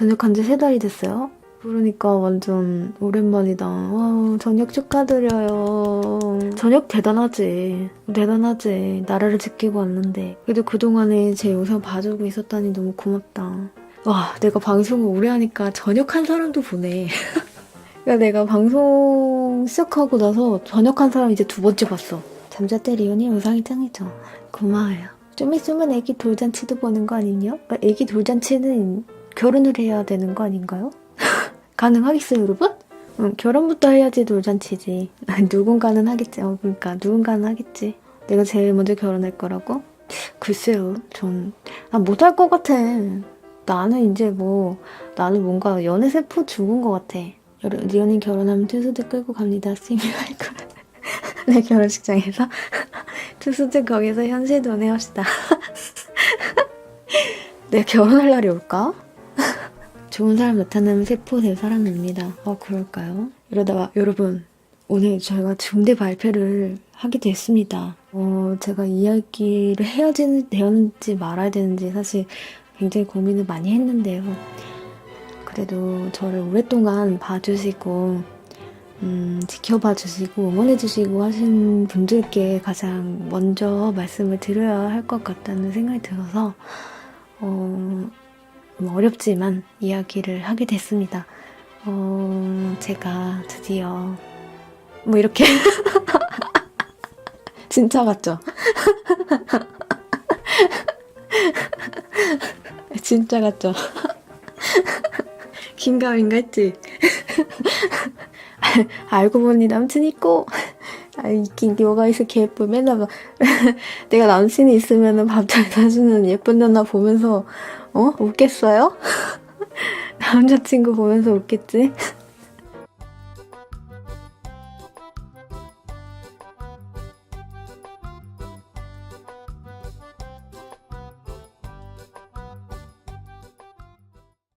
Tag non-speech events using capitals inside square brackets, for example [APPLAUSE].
저녁한 지 세 달이 됐어요. 그러니까 완전 오랜만이다. 와, 저녁 축하드려요. 저녁 대단하지. 대단하지. 나라를 지키고 왔는데. 그래도 그동안에 제 영상 봐주고 있었다니 너무 고맙다. 와, 내가 방송을 오래 하니까 저녁 한 사람도 보네. [LAUGHS] 그러니까 내가 방송 시작하고 나서 저녁 한 사람 이제 두 번째 봤어. 잠자때 리온이 영상이 짱이죠. 고마워요. 좀 있으면 애기 돌잔치도 보는 거 아니냐? 아, 애기 돌잔치는 결혼을 해야 되는 거 아닌가요? [LAUGHS] 가능하겠어요, 여러분? 응, 결혼부터 해야지 돌잔치지. [LAUGHS] 누군가는 하겠지. 어, 그러니까 누군가는 하겠지. 내가 제일 먼저 결혼할 거라고? 글쎄요, 전, 아, 못할 것 같아. 나는 이제 뭐, 나는 뭔가 연애 세포 죽은 것 같아. 리언이 결혼하면 투수들 끌고 갑니다. 스미할 거야. 내 결혼식장에서. [LAUGHS] 투수들 거기서 현실 도내합시다. 내가 결혼할 날이 올까? 좋은 사람 나타나면 세포 될 사람입니다. 어, 그럴까요? 이러다가 여러분, 오늘 저희가 중대 발표를 하게 됐습니다. 어, 제가 이야기를 해야 되는지 말아야 되는지 사실 굉장히 고민을 많이 했는데요. 그래도 저를 오랫동안 봐주시고, 음, 지켜봐 주시고, 응원해 주시고 하신 분들께 가장 먼저 말씀을 드려야 할 것 같다는 생각이 들어서, 어, 좀 어렵지만 이야기를 하게 됐습니다. 어, 제가 드디어, 뭐 이렇게. [LAUGHS] 진짜 같죠? [LAUGHS] 진짜 같죠? [LAUGHS] 긴가민가 했지? 알고 보니 남친 있고, 아, 있긴 뭐가 있어, 개 예쁜. 맨날 막, [LAUGHS] 내가 남친이 있으면 밥잘 사주는 예쁜 누나 보면서, 어? 웃겠어요? [LAUGHS] 남자친구 보면서 웃겠지?